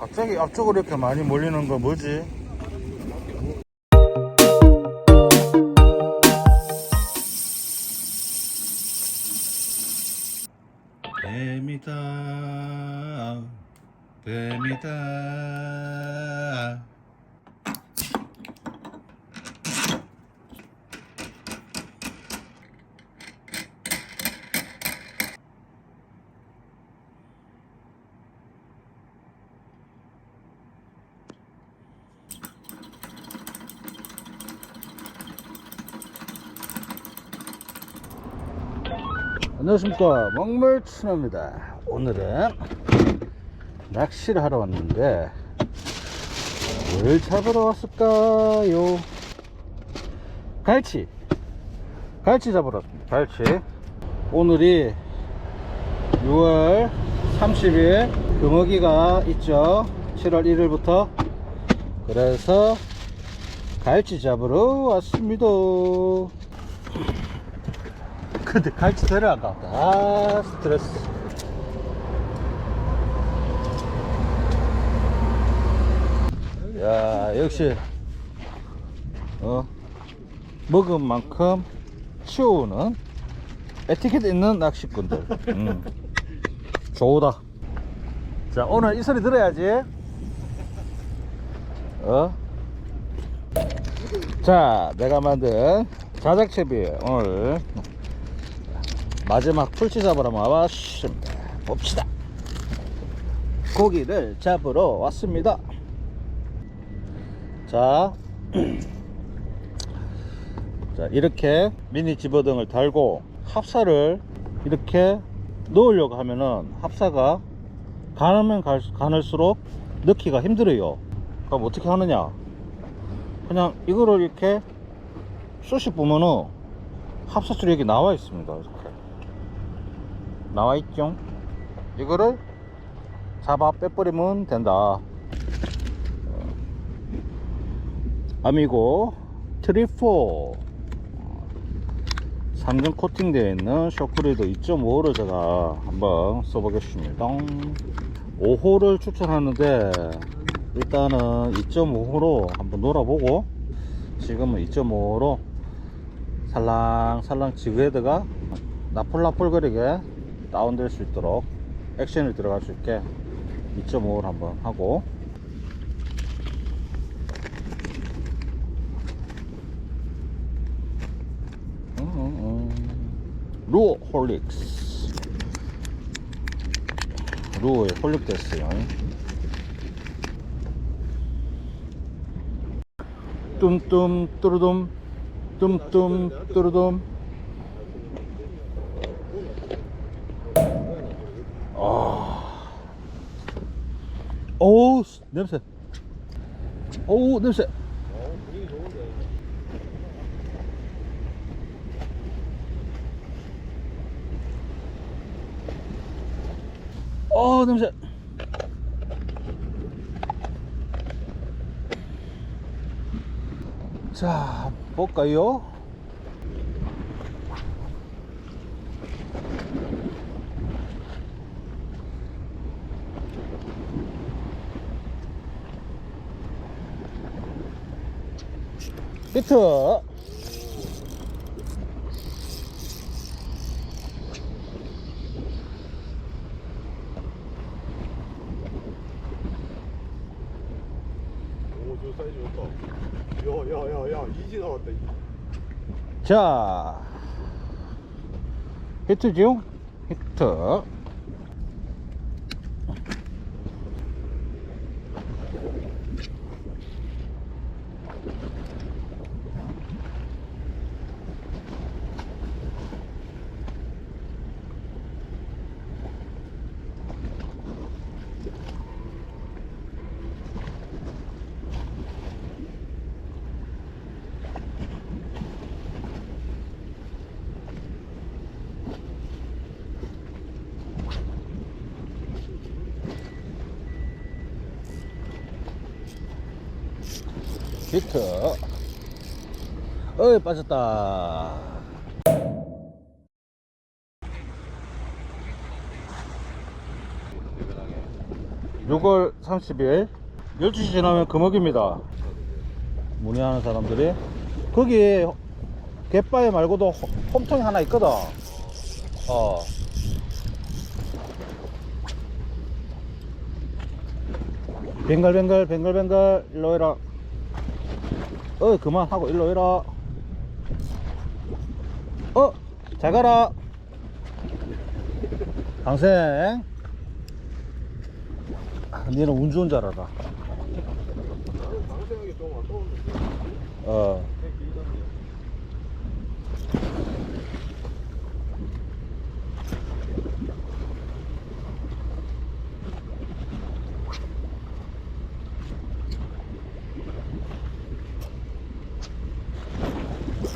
갑자기 앞쪽으로 이렇게 많이 몰리는 거 뭐지? 뱀이다 뱀이다 안녕하십니까. 먹물춘호입니다. 오늘은 낚시를 하러 왔는데 뭘 잡으러 왔을까요? 갈치. 갈치 잡으러 왔습니다. 갈치. 오늘이 6월 30일 금어기가 있죠. 7월 1일부터. 그래서 갈치 잡으러 왔습니다 근데 갈치 대를 안 갔다. 아, 스트레스. 야, 역시, 어, 먹은 만큼 치우는 에티켓 있는 낚시꾼들. 음, 좋다. 자, 오늘 이 소리 들어야지. 어? 자, 내가 만든 자작채비 오늘 마지막 풀치 잡으러 와봤습니다. 봅시다. 고기를 잡으러 왔습니다. 자, 자 이렇게 미니 집어등을 달고 합사를 이렇게 넣으려고 하면은 합사가 가면 갈, 가늘수록 넣기가 힘들어요. 그럼 어떻게 하느냐? 그냥 이거를 이렇게 쑤시 보면은 합사줄이 여기 나와 있습니다. 이렇게. 나와 있죠 이거를 잡아 빼버리면 된다 어. 아미고 트리포 3점 코팅 되어 있는 쇼크리드 2.5를 제가 한번 써보겠습니다 5호를 추천하는데 일단은 2.5호로 한번 놀아보고 지금은 2.5호로 살랑살랑 지그헤드가 나풀나풀거리게 다운될 수 있도록 액션을 들어갈 수 있게 2.5를 한번 하고. 음, 음, 음. 루어 홀릭스. 루어에 홀릭 됐어요. 뚠뚠 뚜루둠. 뚠뚠 뚜루둠 아. 오 냄새. 오 냄새. 어 냄새. 자 볼까요 히트 오, 저 사이즈 좋다. 야, 야, 야, 야, 이지 나왔다. 이지. 자 히트죠 히트 히트. 어이 빠졌다. 6월 30일 12시 지나면 금옥입니다. 문의하는 사람들이. 거기 갯바위 말고도 홈- 홈통이 하나 있거든. 어. 뱅글뱅글 뱅글뱅글 일로 해라 어 그만하고 일로 해라. 어 잘 가라. 강생. 아, 니는 운 좋은 줄 알아라 나는 방생하기 좀 아까웠는데. 어 꽤 길던데.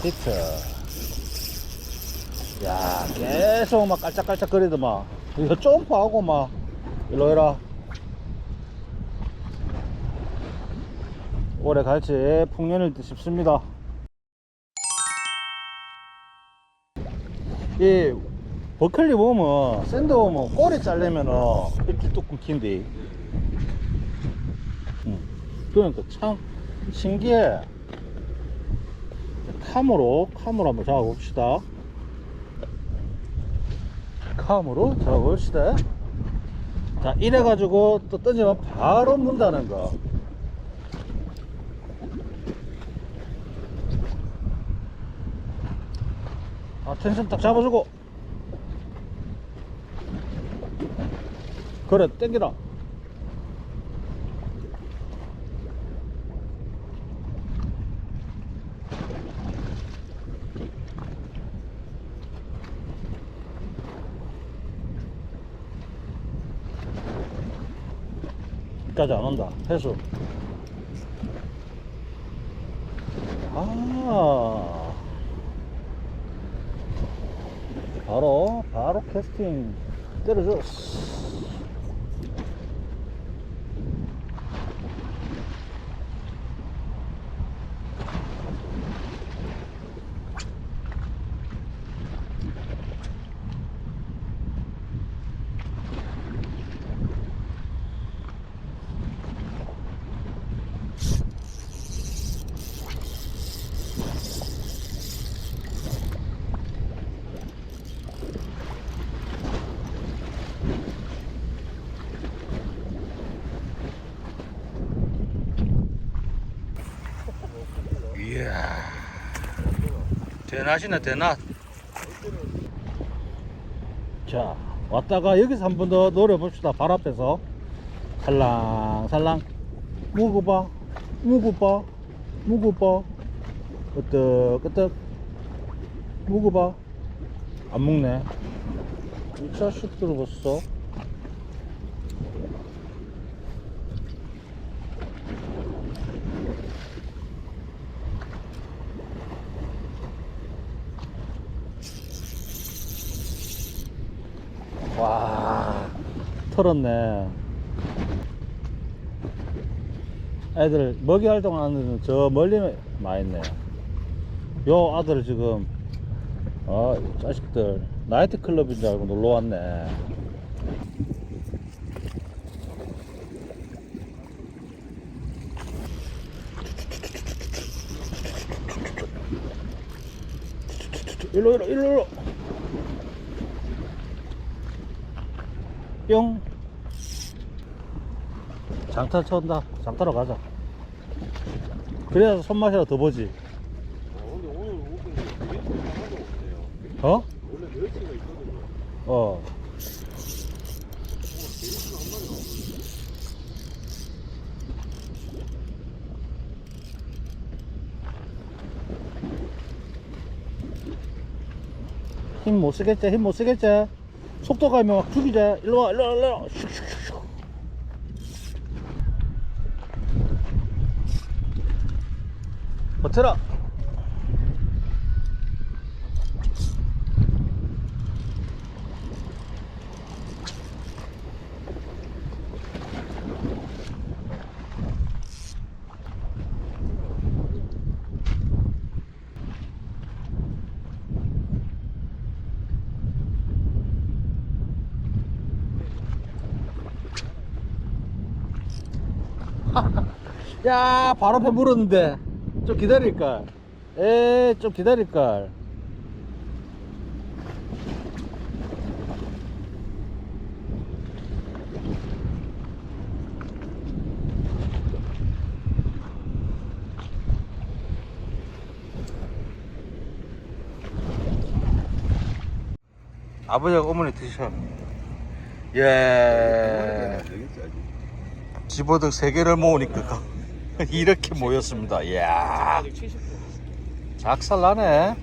히트. 야 계속 막 깔짝깔짝 거리더만 이거 점프하고 막. 일로 해라. 올해 갈치 풍년일 듯 싶습니다. 이 버클리 보면 샌드 보면 꼬리 자르면은 이렇게 뚝 끊긴데 음. 그러니까 참 신기해 캄으로 캄으로 한번 잡아봅시다 캄으로 잡아봅시다 자 이래 가지고 또 던지면 바로 문다는 거 아, 텐션 딱 잡아주고. 그래, 땡기라. 까지 안 온다. 해수. 아. 바로 바로 캐스팅 때려줘 이야 대낮이네 대낮. 자 왔다가 여기서 한 번 더 노려봅시다. 발 앞에서. 살랑살랑. 묵어봐. 묵어봐. 묵어봐. 끄떡끄떡. 묵어봐. 안 먹네. 이 자식 들어봤어 와 털었네. 애들 먹이 활동하는 데는 저 멀리 많이 있네. 요 아들 지금 아 자식들 나이트 클럽인 줄 알고 놀러 왔네. 일로 일로 일로 일로. 뿅 장타 쳐온다 장타로 가자 그래야 손맛이라 더 보지 아, 근데 오늘 오픈 멸치가 하나도 없네요. 어? 원래 멸치가 있거든요. 어 멸치가 한 마리가 없네. 힘못 쓰겠지 힘 못 쓰겠지 속도 가면 막 죽이지 일로와 일로와 일로와 슉슉 쳐라 야 바로 앞에 물었는데. 좀 기다릴걸 에좀 기다릴걸 아버지하고 어머니 드셔. 예. 집어등 세 개를 모으니까 이렇게 모였습니다. 이야, 작살 나네.